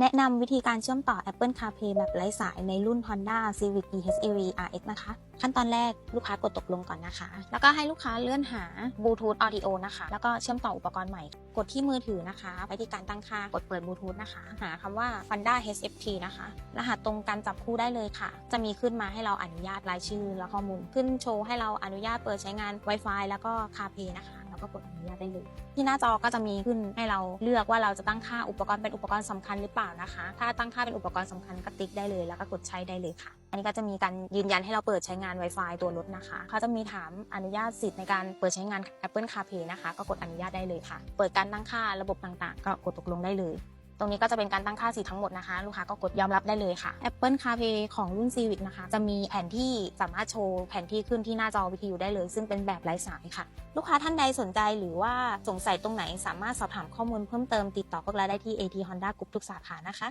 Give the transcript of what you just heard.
แนะนำวิธีการเชื่อมต่อ Apple CarPlay แบบไร้สายในรุ่น Honda Civic PHEV RX นะคะ ขั้นตอนแรกลูกค้ากดตกลงก่อนนะคะ แล้วก็ให้ลูกค้าเลื่อนหา Bluetooth Audio นะคะ แล้วก็เชื่อมต่ออุปกรณ์ใหม่ กดที่มือถือนะคะ ไปที่การตั้งค่ากดเปิด Bluetooth นะคะ หาคำว่า Honda HFT นะคะ รหัสตรงการจับคู่ได้เลยค่ะ จะมีขึ้นมาให้เราอนุญาตรายชื่อและข้อมูล ขึ้นโชว์ให้เราอนุญาตเปิดใช้งาน Wi-Fi แล้วก็ CarPlay นะคะ ก็กดอนุญาตได้เลย ที่หน้าจอก็จะมีขึ้นให้เราเลือกว่าเราจะตั้งค่าอุปกรณ์เป็นอุปกรณ์สำคัญหรือเปล่านะคะ ถ้าตั้งค่าเป็นอุปกรณ์สำคัญก็ติ๊กได้เลยแล้วก็กดใช้ได้เลยค่ะ อันนี้ก็จะมีการยืนยันให้เราเปิดใช้งาน Wi-Fi ตัวรถนะคะเขาจะมีถามอนุญาตสิทธิ์ในการเปิดใช้งาน Apple CarPlay นะคะ ก็กดอนุญาตได้เลยค่ะ เปิดการตั้งค่าระบบต่างๆ ก็กดตกลงได้เลย ตรงนี้ก็จะเป็นการตั้งค่าสีทั้งหมดนะคะ ลูกค้าก็กดยอมรับได้เลยค่ะ Apple CarPlay ของรุ่น Civic นะคะ จะมีแผนที่สามารถโชว์แผนที่ขึ้นที่หน้าจอวิทยุได้เลย ซึ่งเป็นแบบไร้สายค่ะ ลูกค้าท่านใดสนใจหรือว่าสงสัยตรงไหนสามารถสอบถามข้อมูลเพิ่มเติมติดต่อพวกเราได้ที่ AT Honda Group ทุกสาขานะคะ